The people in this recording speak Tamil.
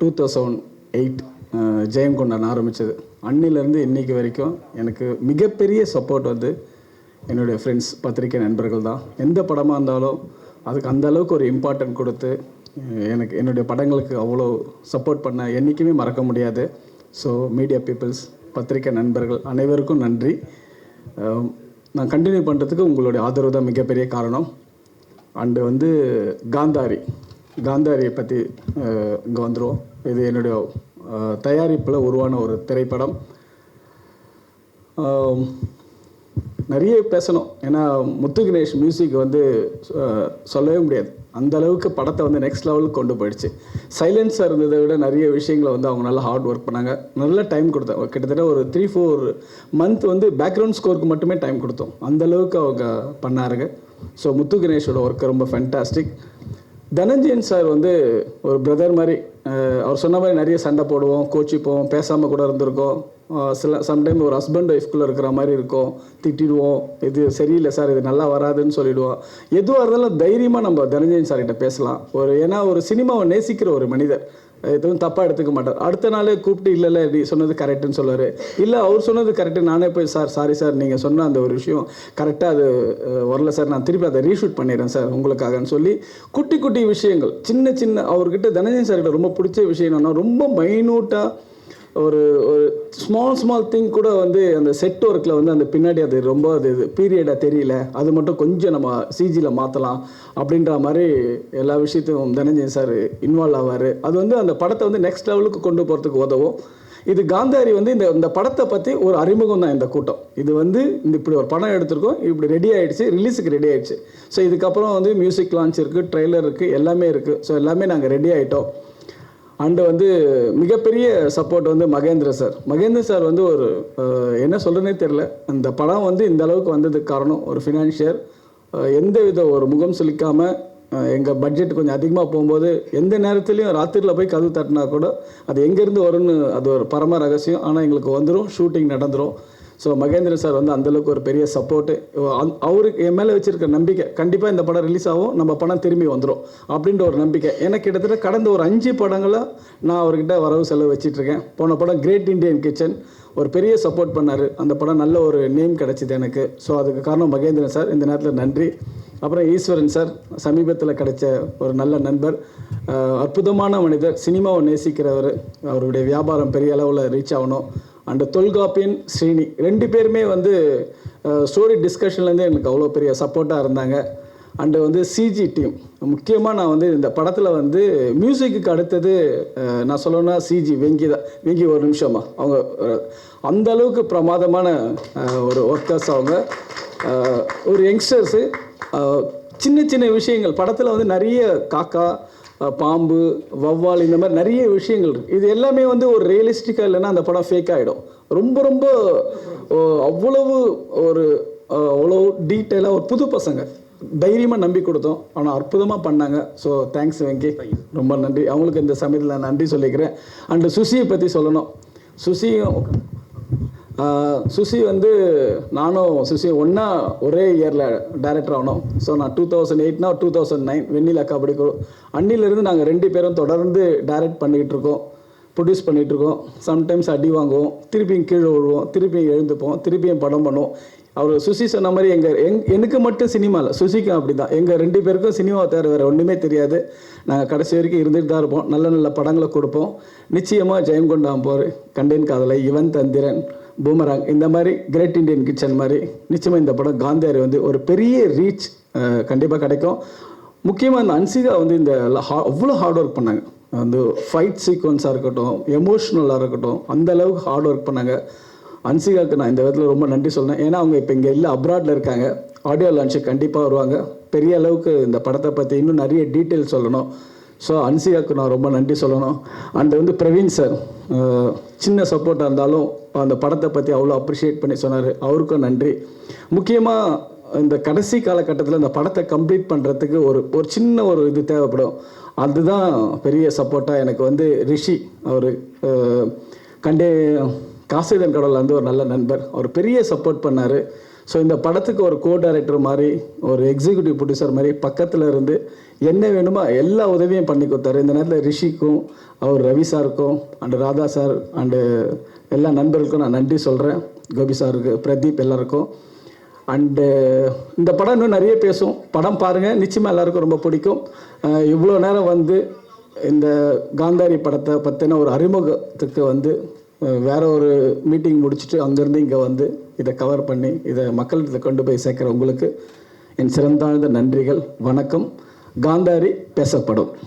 டூ தௌசண்ட் எயிட் ஜெயம் கொண்டாட ஆரம்பித்தது அன்னிலேருந்து இன்னைக்கு வரைக்கும் எனக்கு மிகப்பெரிய சப்போர்ட் வந்து என்னுடைய ஃப்ரெண்ட்ஸ் பத்திரிக்கை நண்பர்கள் தான். எந்த படமாக இருந்தாலும் அதுக்கு அந்த அளவுக்கு ஒரு இம்பார்ட்டன்ட் கொடுத்து எனக்கு என்னுடைய படங்களுக்கு அவ்வளோ சப்போர்ட் பண்ண என்றைக்குமே மறக்க முடியாது. ஸோ மீடியா பீப்புள்ஸ் பத்திரிக்கை நண்பர்கள் அனைவருக்கும் நன்றி. நான் கண்டினியூ பண்ணுறதுக்கு உங்களுடைய ஆதரவு தான் மிகப்பெரிய காரணம். அண்டு வந்து காந்தாரி. காந்தாரியை பற்றி இங்கே வந்துடும் இது என்னுடைய தயாரிப்பில் உருவான ஒரு திரைப்படம். நிறைய பேசணும். ஏன்னா முத்து கணேஷ் மியூசிக் வந்து சொல்லவே முடியாது. அந்த அளவுக்கு படத்தை வந்து நெக்ஸ்ட் லெவலுக்கு கொண்டு போயிடுச்சு. சைலன்ஸாக இருந்ததை விட நிறைய விஷயங்களை வந்து அவங்க நல்லா ஹார்ட் ஒர்க் பண்ணாங்க. நல்ல டைம் கொடுத்தாங்க கிட்டத்தட்ட ஒரு த்ரீ ஃபோர் மந்த் வந்து பேக்ரவுண்ட் ஸ்கோருக்கு மட்டுமே டைம் கொடுத்தோம். அந்த அளவுக்கு அவங்க பண்ணாருங்க. ஸோ முத்து கணேஷோட ஒர்க் ரொம்ப ஃபென்டாஸ்டிக் தனஞ்சயன் சார் வந்து ஒரு பிரதர் மாதிரி அவர் சொன்ன மாதிரி நிறைய சண்டை போடுவோம் கோச்சிப்போம் பேசாமல் கூட இருந்திருக்கோம். சில சம்டைம் ஒரு ஹஸ்பண்ட் ஒய்ஃப்குள்ளே இருக்கிற மாதிரி இருக்கும். திட்டிடுவோம். இது சரியில்லை சார் இது நல்லா வராதுன்னு சொல்லிடுவோம். எதுவாக இருந்தாலும் தைரியமாக நம்ம தனஞ்சயன் சார்கிட்ட பேசலாம். ஒரு ஏன்னா ஒரு சினிமாவை நேசிக்கிற ஒரு மனிதர். எதுவும் தப்பாக எடுத்துக்க மாட்டார். அடுத்த நாளே கூப்பிட்டு இல்லை இல்லை நீ சொன்னது கரெக்டுன்னு சொல்லுவார். இல்லை அவர் சொன்னது கரெக்டு நானே போய் சார் சாரி சார் நீங்கள் சொன்ன அந்த ஒரு விஷயம் கரெக்டாக அது வரல சார். நான் திருப்பி அதை ரீஷூட் பண்ணிடுறேன் சார் உங்களுக்காகன்னு சொல்லி குட்டி குட்டி விஷயங்கள் சின்ன சின்ன அவர்கிட்ட தனஞ்சயன் சார்கிட்ட ரொம்ப பிடிச்ச விஷயம் என்னன்னா ரொம்ப மைனூட்டாக ஒரு ஒரு ஸ்மால் ஸ்மால் திங் கூட வந்து அந்த செட் ஒர்க்கில் வந்து அந்த பின்னாடி அது ரொம்ப அது பீரியடாக தெரியல. அது மட்டும் கொஞ்சம் நம்ம சிஜியில் மாற்றலாம் அப்படின்ற மாதிரி எல்லா விஷயத்தையும் தனஞ்சயன் சார் இன்வால்வ் ஆவார். அது வந்து அந்த படத்தை வந்து நெக்ஸ்ட் லெவலுக்கு கொண்டு போகிறதுக்கு உதவும். இது காந்தாரி வந்து இந்த இந்த படத்தை பற்றி ஒரு அறிமுகம் தான் இந்த கூட்டம். இது வந்து இந்த இப்படி ஒரு படம் எடுத்திருக்கோம் இப்படி ரெடி ஆகிடுச்சு ரிலீஸுக்கு ரெடி ஆகிடுச்சு ஸோ இதுக்கப்புறம் வந்து மியூசிக் லான்ச் இருக்குது ட்ரெய்லர் இருக்குது எல்லாமே இருக்குது ஸோ எல்லாமே நாங்கள் ரெடி ஆகிட்டோம் அண்டு வந்து மிகப்பெரிய சப்போர்ட் வந்து மகேந்திர சார். மகேந்திர சார் வந்து ஒரு என்ன சொல்கிறேனே தெரில அந்த படம் வந்து இந்த அளவுக்கு வந்ததுக்கு காரணம் ஒரு ஃபினான்ஷியர் எந்த வித ஒரு முகம் சுளிக்காமல் எங்கள் பட்ஜெட் கொஞ்சம் அதிகமாக போகும்போது எந்த நேரத்துலையும் ராத்திரியில் போய் கதவு தட்டினா கூட அது எங்கேருந்து வரும்னு அது ஒரு பரம ரகசியம். ஆனால் எங்களுக்கு வந்துடும் ஷூட்டிங் நடந்துடும் ஸோ மகேந்திரன் சார் வந்து அந்தளவுக்கு ஒரு பெரிய சப்போர்ட்டு அவருக்கு என் மேலே வச்சிருக்க நம்பிக்கை கண்டிப்பாக இந்த படம் ரிலீஸ் ஆகும் நம்ம படம் திரும்பி வந்துடும் அப்படின்ற ஒரு நம்பிக்கை. எனக்கு கிட்டத்தட்ட கடந்த ஒரு அஞ்சு படங்களாக நான் அவர்கிட்ட வரவு செலவு வச்சிட்ருக்கேன் போன படம் கிரேட் இண்டியன் கிச்சன் ஒரு பெரிய சப்போர்ட் பண்ணார். அந்த படம் நல்ல ஒரு நேம் கிடச்சிது எனக்கு. ஸோ அதுக்கு காரணம் மகேந்திரன் சார் இந்த நேரத்தில் நன்றி. அப்புறம் ஈஸ்வரன் சார் சமீபத்தில் கிடைச்ச ஒரு நல்ல நண்பர். அற்புதமான மனிதர் சினிமாவை நேசிக்கிறவர். அவருடைய வியாபாரம் பெரிய அளவில் ரீச் ஆகணும். அண்ட் தொல்காப்பியன் ஸ்ரீனி ரெண்டு பேருமே வந்து ஸ்டோரி டிஸ்கஷன்லேருந்து எனக்கு அவ்வளோ பெரிய சப்போர்ட்டாக இருந்தாங்க. அண்டு வந்து சிஜி டீம் முக்கியமாக நான் வந்து இந்த படத்தில் வந்து மியூசிக்கு அடுத்தது நான் சொல்லணும்னா சிஜி வெங்கி தான். வெங்கி ஒரு நிமிஷமா அவங்க அந்த அளவுக்கு பிரமாதமான ஒரு ஒர்க்கர்ஸ் அவங்க. ஒரு யங்ஸ்டர்ஸு சின்ன சின்ன விஷயங்கள். படத்தில் வந்து நிறைய காக்கா பாம்பு வவ்வால் இந்த மாதிரி நிறைய விஷயங்கள் இருக்குது இது எல்லாமே வந்து ஒரு ரியலிஸ்டிக்காக இல்லைன்னா அந்த படம் ஃபேக் ஆகிடும் ரொம்ப ரொம்ப அவ்வளவு ஒரு அவ்வளோ டீட்டெயிலாக ஒரு புது பசங்க. தைரியமாக நம்பி கொடுத்தோம். ஆனால் அற்புதமாக பண்ணாங்க. So thanks Venky. ரொம்ப நன்றி. அவங்களுக்கு இந்த சமயத்தில் நான் நன்றி சொல்லிக்கிறேன். அண்டு சுசியை பற்றி சொல்லணும். சுசியும் சுசி வந்து நானும் சுசி ஒன்றா ஒரே இயரில் டைரக்டர் ஆனோம். ஸோ நான் two thousand எயிட்னா two thousand nine Vennila Kabadi Kuzhu அன்னிலேருந்து நாங்கள் ரெண்டு பேரும் தொடர்ந்து டைரக்ட் பண்ணிக்கிட்டு இருக்கோம். ப்ரொடியூஸ் பண்ணிகிட்டு இருக்கோம். சம்டைம்ஸ் அடி வாங்குவோம். திருப்பியும் கீழே விழுவோம். திருப்பியும் எழுந்துப்போம். திருப்பியும் படம் பண்ணுவோம். அவர் சுசி சொன்ன மாதிரி எங்கள் எங் எனக்கு மட்டும் சினிமா இல்லை. சுசிக்கும் அப்படி தான் எங்கள் ரெண்டு பேருக்கும் சினிமா தவிர வேறு ஒன்றுமே தெரியாது. நாங்கள் கடைசி வரைக்கும் இருந்துட்டு தான் இருப்போம். நல்ல நல்ல படங்களை கொடுப்போம். நிச்சயமாக ஜெயங்கொண்டாம் போர். கண்டேன் காதலை. இவன் தந்திரன். பூமராங் இந்த மாதிரி கிரேட் இண்டியன் கிச்சன் மாதிரி நிச்சயமாக இந்த படம் காந்தியார் வந்து ஒரு பெரிய ரீச் கண்டிப்பாக கிடைக்கும். முக்கியமாக இந்த அன்சிகா வந்து இந்த அவ்வளோ ஹார்ட் ஒர்க் பண்ணாங்க. வந்து ஃபைட் சீக்வன்ஸாக இருக்கட்டும் எமோஷ்னலாக இருக்கட்டும் அந்த அளவுக்கு ஹார்ட் ஒர்க் பண்ணாங்க. அன்சிகாவுக்கு நான் இந்த விதத்தில் ரொம்ப நன்றி சொன்னேன் ஏன்னா அவங்க இப்போ இங்கே இல்லை அப்ராடில் இருக்காங்க. ஆடியோ லான்ச்சு கண்டிப்பாக வருவாங்க. பெரிய அளவுக்கு இந்த படத்தை பற்றி இன்னும் நிறைய டீட்டெயில் சொல்லணும். ஸோ அன்சியாவுக்கு நான் ரொம்ப நன்றி சொல்லணும். அண்ட் வந்து பிரவீன் சார் சின்ன சப்போர்ட்டாக இருந்தாலும் அந்த படத்தை பற்றி அவ்வளோ அப்ரிஷியேட் பண்ணி சொன்னார். அவருக்கும் நன்றி. முக்கியமாக இந்த கடைசி காலகட்டத்தில் இந்த படத்தை கம்ப்ளீட் பண்ணுறதுக்கு ஒரு ஒரு சின்ன ஒரு இது தேவைப்படும். அதுதான் பெரிய சப்போர்ட்டாக எனக்கு வந்து ரிஷி அவர் கண்டே காசிதன் கடவுள் வந்து ஒரு நல்ல நண்பர். அவர் பெரிய சப்போர்ட் பண்ணார். ஸோ இந்த படத்துக்கு ஒரு கோ டைரக்டர் மாதிரி ஒரு எக்ஸிக்யூட்டிவ் ப்ரொடியூசர் மாதிரி பக்கத்தில் இருந்து என்ன வேணுமோ எல்லா உதவியும் பண்ணி கொடுத்தாரு. இந்த நேரத்தில் ரிஷிக்கும் அவர் ரவி சாருக்கும் அண்டு ராதா சார் அண்டு எல்லா நண்பர்களுக்கும் நான் நன்றி சொல்கிறேன் கோபி சாருக்கு பிரதீப் எல்லாருக்கும். அண்டு இந்த படம் இன்னும் நிறைய பேசும். படம் பாருங்கள் நிச்சயமாக எல்லாருக்கும் ரொம்ப பிடிக்கும். இவ்வளோ நேரம் வந்து இந்த காந்தாரி படத்தை பற்றின ஒரு அறிமுகத்துக்கு வந்து வேற ஒரு மீட்டிங் முடிச்சுட்டு அங்கேருந்து இங்கே வந்து இதை கவர் பண்ணி இதை மக்கள்கிட்ட கொண்டு போய் சேர்க்குற உங்களுக்கு என் சிறந்தாழ்ந்த நன்றிகள் வணக்கம். காந்தாரி பேசப்படும்.